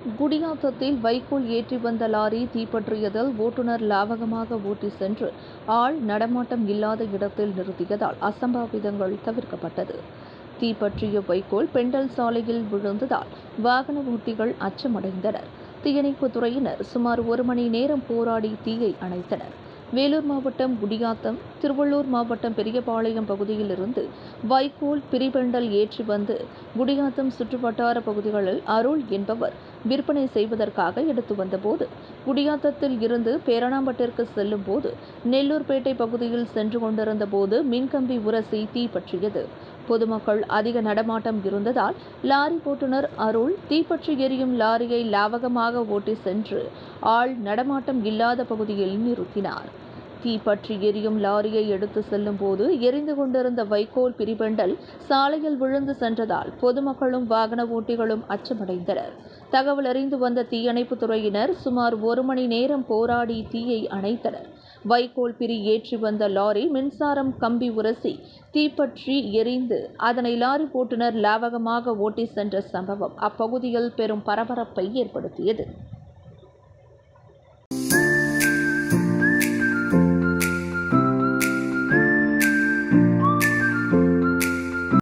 குடியாத்தத்தில் வைக்கோல் ஏற்றி வந்த லாரி தீப்பற்றியதில் ஓட்டுநர் லாவகமாக ஓட்டி சென்று ஆள் நடமாட்டம் இல்லாத இடத்தில் நிறுத்தியதால் அசம்பாவிதங்கள் தவிர்க்கப்பட்டது. தீப்பற்றிய வைக்கோல் பெண்டல் சாலையில் விழுந்ததால் வாகன ஓட்டிகள் அச்சமடைந்தனர். தீயணைப்புத் துறையினர் சுமார் ஒரு மணி நேரம் போராடி தீயை அணைத்தனர். வேலூர் மாவட்டம் குடியாத்தம் திருவள்ளூர் மாவட்டம் பெரியபாளையம் பகுதியிலிருந்து வைக்கோல் பிரிபெண்டல் ஏற்றி வந்து குடியாத்தம் சுற்றுவட்டார பகுதிகளில் அருள் என்பவர் விற்பனை செய்வதற்காக எடுத்து வந்தபோது குடியாத்தத்தில் இருந்து பேரணாம்பட்டிற்கு செல்லும் போது நெல்லூர்பேட்டை பகுதியில் சென்று கொண்டிருந்த போது மின்கம்பி உரசி தீப்பற்றியது பொதுமக்கள் அதிக நடமாட்டம் இருந்ததால் லாரி ஓட்டுநர் அருள் தீப்பற்றி எரியும் லாரியை லாவகமாக ஓட்டி சென்று ஆள் நடமாட்டம் இல்லாத பகுதியில் நிறுத்தினார். தீப்பற்றி எரியும் லாரியை எடுத்து செல்லும் போது எரிந்து கொண்டிருந்த வைக்கோல் பிரிபெண்டல் சாலையில் விழுந்து சென்றதால் பொதுமக்களும் வாகன ஓட்டிகளும் அச்சமடைந்தனர். தகவல் அறிந்து வந்த தீயணைப்புத் துறையினர் சுமார் ஒரு மணி நேரம் போராடி தீயை அணைத்தனர். வைக்கோல் பிரி ஏற்றி வந்த லாரி மின்சாரம் கம்பி உரசி தீப்பற்றி எரிந்து அதனை லாரி ஓட்டுநர் லாவகமாக ஓட்டி சென்ற சம்பவம் அப்பகுதியில் பெரும் பரபரப்பை ஏற்படுத்தியது.